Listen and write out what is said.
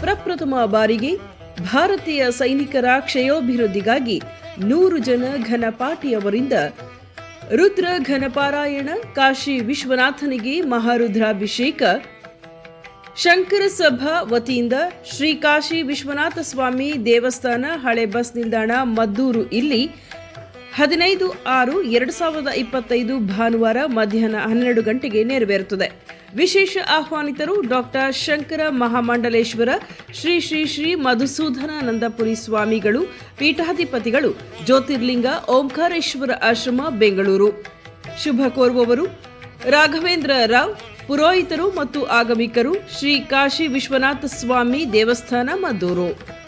ಪ್ರಪ್ರಥಮ ಬಾರಿಗೆ ಭಾರತೀಯ ಸೈನಿಕರ ಕ್ಷಯೋಭಿವೃದ್ಧಿಗಾಗಿ ನೂರು ಜನ ಘನಪಾಠಿಯವರಿಂದ ರುದ್ರ ಘನಪಾರಾಯಣ, ಕಾಶಿ ವಿಶ್ವನಾಥನಿಗೆ ಮಹಾರುದ್ರಾಭಿಷೇಕ ಶಂಕರ ಸಭಾ ವತಿಯಿಂದ ಶ್ರೀ ಕಾಶಿ ವಿಶ್ವನಾಥ ಸ್ವಾಮಿ ದೇವಸ್ಥಾನ ಹಳೆ ಬಸ್ ನಿಲ್ದಾಣ ಮದ್ದೂರು ಇಲ್ಲಿ ಹದಿನೈದು ಆರು ಎರಡು ಸಾವಿರದ ಇಪ್ಪತ್ತೈದು ಭಾನುವಾರ ಮಧ್ಯಾಹ್ನ ಹನ್ನೆರಡು ಗಂಟೆಗೆ ನೆರವೇರುತ್ತದೆ. ವಿಶೇಷ ಆಹ್ವಾನಿತರು ಡಾಕ್ಟರ್ ಶಂಕರ ಮಹಾಮಂಡಲೇಶ್ವರ, ಶ್ರೀ ಶ್ರೀ ಶ್ರೀ ಮಧುಸೂದನಾನಂದಪುರಿ ಸ್ವಾಮಿಗಳು, ಪೀಠಾಧಿಪತಿಗಳು, ಜ್ಯೋತಿರ್ಲಿಂಗ ಓಂಕಾರೇಶ್ವರ ಆಶ್ರಮ, ಬೆಂಗಳೂರು. ಶುಭ ಕೋರುವವರು, ರಾಘವೇಂದ್ರ ರಾವ್, ಪುರೋಹಿತರು ಮತ್ತು ಆಗಮಿಕರು, ಶ್ರೀ ಕಾಶಿ ವಿಶ್ವನಾಥ ಸ್ವಾಮಿ ದೇವಸ್ಥಾನ, ಮದ್ದೂರು.